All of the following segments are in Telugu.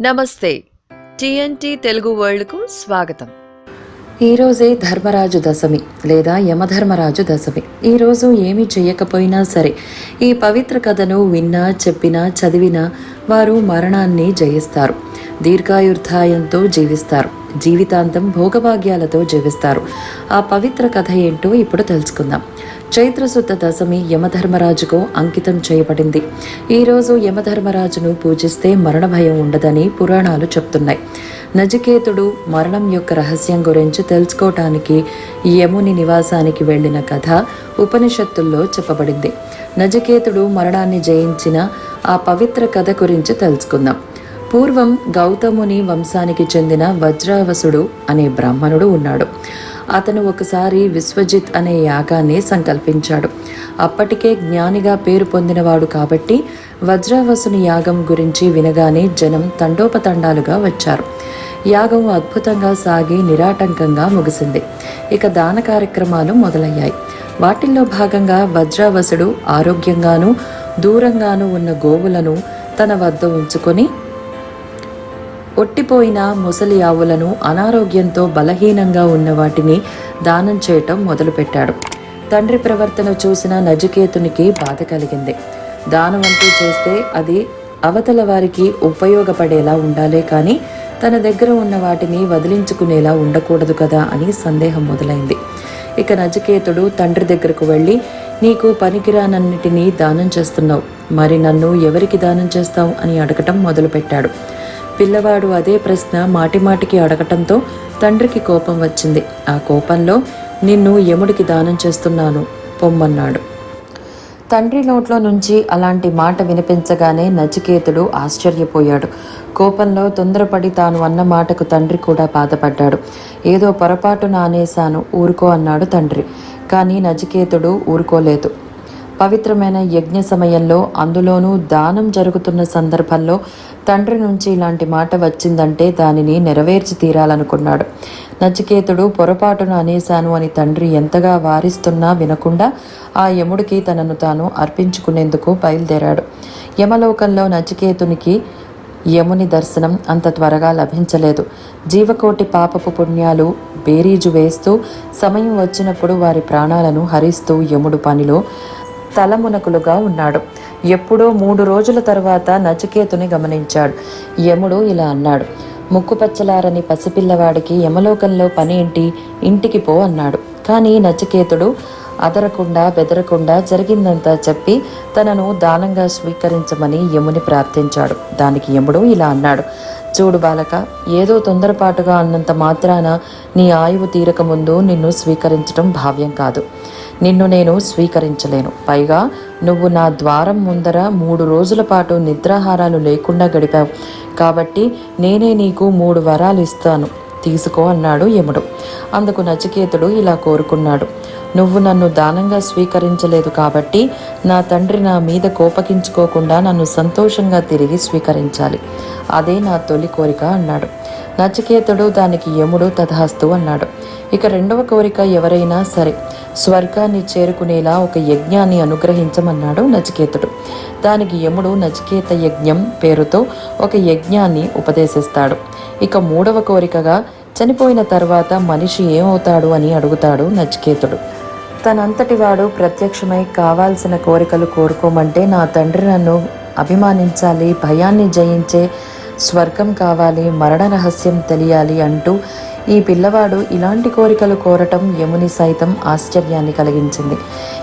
నమస్తే. టీఎన్టీ తెలుగు వరల్డ్కు స్వాగతం. ఈరోజే ధర్మరాజు దశమి లేదా యమధర్మరాజు దశమి. ఈరోజు ఏమీ చేయకపోయినా సరే ఈ పవిత్ర కథను విన్నా చెప్పినా చదివినా వారు మరణాన్ని జయిస్తారు. దీర్ఘాయుర్ధాయంతో జీవిస్తారు. జీవితాంతం భోగభాగ్యాలతో జీవిస్తారు. ఆ పవిత్ర కథ ఏంటో ఇప్పుడు తెలుసుకుందాం. చైత్రశుద్ధ దశమి యమధర్మరాజుకు అంకితం చేయబడింది. ఈరోజు యమధర్మరాజును పూజిస్తే మరణ భయం ఉండదని పురాణాలు చెప్తున్నాయి. నజికేతుడు మరణం యొక్క రహస్యం గురించి తెలుసుకోవటానికి యముని నివాసానికి వెళ్ళిన కథ ఉపనిషత్తుల్లో చెప్పబడింది. నజికేతుడు మరణాన్ని జయించిన ఆ పవిత్ర కథ గురించి తెలుసుకుందాం. పూర్వం గౌతముని వంశానికి చెందిన వజ్రావసుడు అనే బ్రాహ్మణుడు ఉన్నాడు. అతను ఒకసారి విశ్వజిత్ అనే యాగాన్ని సంకల్పించాడు. అప్పటికే జ్ఞానిగా పేరు పొందినవాడు కాబట్టి వజ్రావసుని యాగం గురించి వినగానే జనం తండోపతండాలుగా వచ్చారు. యాగం అద్భుతంగా సాగి నిరాటంకంగా ముగిసింది. ఇక దాన కార్యక్రమాలు మొదలయ్యాయి. వాటిల్లో భాగంగా వజ్రావసుడు ఆరోగ్యంగాను దూరంగాను ఉన్న గోవులను తన వద్ద ఉంచుకొని ఒట్టిపోయిన ముసలి ఆవులను అనారోగ్యంతో బలహీనంగా ఉన్న వాటిని దానం చేయటం మొదలుపెట్టాడు. తండ్రి ప్రవర్తన చూసిన నజికేతునికి బాధ కలిగింది. దానం అంటూ చేస్తే అది అవతల వారికి ఉపయోగపడేలా ఉండాలే కానీ తన దగ్గర ఉన్న వాటిని వదిలించుకునేలా ఉండకూడదు కదా అని సందేహం మొదలైంది. ఇక నజకేతుడు తండ్రి దగ్గరకు వెళ్ళి నీకు పనికిరానన్నిటినీ దానం చేస్తున్నావు. మరి నన్ను ఎవరికి దానం చేస్తావు? అని అడగటం మొదలుపెట్టాడు. పిల్లవాడు అదే ప్రశ్న మాటిమాటికి అడగటంతో తండ్రికి కోపం వచ్చింది. ఆ కోపంలో నిన్ను యముడికి దానం చేస్తున్నాను పొమ్మన్నాడు. తండ్రి నోట్లో నుంచి అలాంటి మాట వినిపించగానే నచికేతుడు ఆశ్చర్యపోయాడు. కోపంలో తొందరపడి తాను అన్న మాటకు తండ్రి కూడా బాధపడ్డాడు. ఏదో పొరపాటు నానేశాను ఊరుకో అన్నాడు తండ్రి. కానీ నచికేతుడు ఊరుకోలేదు. పవిత్రమైన యజ్ఞ సమయంలో అందులోనూ దానం జరుగుతున్న సందర్భంలో తండ్రి నుంచి ఇలాంటి మాట వచ్చిందంటే దానిని నెరవేర్చి తీరాలనుకున్నాడు. నచికేతుడు పొరపాటున అనేశాను అని తండ్రి ఎంతగా వారిస్తున్నా వినకుండా ఆ యముడికి తనను తాను అర్పించుకునేందుకు బయలుదేరాడు. యమలోకంలో నచికేతునికి యముని దర్శనం అంత త్వరగా లభించలేదు. జీవకోటి పాపపు పుణ్యాలు బేరీజు వేస్తూ సమయం వచ్చినప్పుడు వారి ప్రాణాలను హరిస్తూ యముడు పనిలో తలమునకులుగా ఉన్నాడు. ఎప్పుడో మూడు రోజుల తర్వాత నచికేతుని గమనించాడు. యముడు ఇలా అన్నాడు ముక్కుపచ్చలారని పసిపిల్లవాడికి యమలోకంలో పని ఏంటి? ఇంటికి పో అన్నాడు. కానీ నచికేతుడు అదరకుండా బెదరకుండా జరిగిందంతా చెప్పి తనను దానంగా స్వీకరించమని యముని ప్రార్థించాడు. దానికి యముడు ఇలా అన్నాడు చూడు బాలక ఏదో తొందరపాటుగా అన్నంత మాత్రాన నీ ఆయువు తీరక ముందు నిన్ను స్వీకరించడం భావ్యం కాదు. నిన్ను నేను స్వీకరించలేను. పైగా నువ్వు నా ద్వారం ముందర మూడు రోజుల పాటు నిద్రాహారాలు లేకుండా గడిపావు. కాబట్టి నేనే నీకు మూడు వరాలు ఇస్తాను. తీసుకో అన్నాడు యముడు. అందుకు నచికేతుడు ఇలా కోరుకున్నాడు. నువ్వు నన్ను దానంగా స్వీకరించలేదు కాబట్టి నా తండ్రి నా మీద కోపగించుకోకుండా నన్ను సంతోషంగా తిరిగి స్వీకరించాలి. అదే నా తొలి కోరిక అన్నాడు. నచికేతుడు దానికి యముడు తథాస్తు అన్నాడు. ఇక రెండవ కోరిక ఎవరైనా సరే స్వర్గాన్ని చేరుకునేలా ఒక యజ్ఞాన్ని అనుగ్రహించమన్నాడు నచికేతుడు. దానికి యముడు నచికేత యజ్ఞం పేరుతో ఒక యజ్ఞాన్ని ఉపదేశిస్తాడు. ఇక మూడవ కోరికగా చనిపోయిన తర్వాత మనిషి ఏమవుతాడు అని అడుగుతాడు నచికేతుడు. తనంతటి వాడు ప్రత్యక్షమై కావాల్సిన కోరికలు కోరుకోమంటే నా తండ్రి నన్ను అభిమానించాలి భయాన్ని జయించే స్వర్గం కావాలి మరణ రహస్యం తెలియాలి అంటూ ఈ పిల్లవాడు ఇలాంటి కోరికలు కోరటం యముని సైతం ఆశ్చర్యాన్ని కలిగించింది.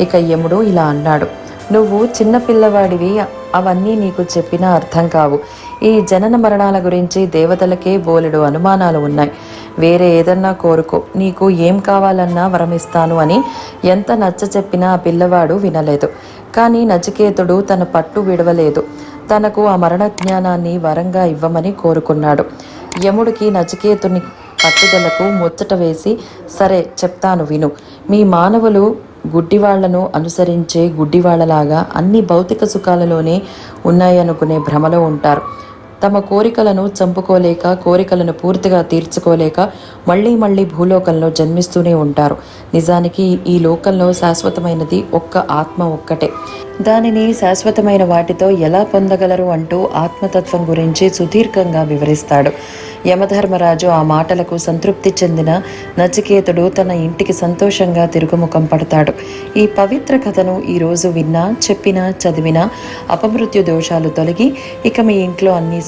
ఇక యముడు ఇలా అన్నాడు నువ్వు చిన్న పిల్లవాడివి అవన్నీ నీకు చెప్పినా అర్థం కావు. ఈ జనన మరణాల గురించి దేవతలకే బోలెడు అనుమానాలు ఉన్నాయి. వేరే ఏదన్నా కోరుకో. నీకు ఏం కావాలన్నా వరమిస్తాను అని ఎంత నచ్చ చెప్పినా ఆ పిల్లవాడు వినలేదు. కానీ నచికేతుడు తన పట్టు విడవలేదు. తనకు ఆ మరణ జ్ఞానాన్ని వరంగా ఇవ్వమని కోరుకున్నాడు. యముడికి నచికేతుని పట్టుదలకు ముచ్చట వేసి సరే చెప్తాను విను. మీ మానవులు గుడ్డివాళ్ళను అనుసరించే గుడ్డివాళ్ళలాగా అన్ని భౌతిక సుఖాలలోనే ఉన్నాయనుకునే భ్రమలో ఉంటారు. తమ కోరికలను చంపుకోలేక కోరికలను పూర్తిగా తీర్చుకోలేక మళ్ళీ మళ్ళీ భూలోకంలో జన్మిస్తూనే ఉంటారు. నిజానికి ఈ లోకంలో శాశ్వతమైనది ఒక్క ఆత్మ ఒక్కటే. దానిని శాశ్వతమైన వాటితో ఎలా పొందగలరు అంటూ ఆత్మతత్వం గురించి సుదీర్ఘంగా వివరిస్తాడు. యమధర్మరాజు ఆ మాటలకు సంతృప్తి చెందిన నచికేతుడు తన ఇంటికి సంతోషంగా తిరుగుముఖం పడతాడు. ఈ పవిత్ర కథను ఈరోజు విన్నా చెప్పినా చదివినా అపమృత్యు దోషాలు తొలగి ఇక మీ ఇంట్లో అన్ని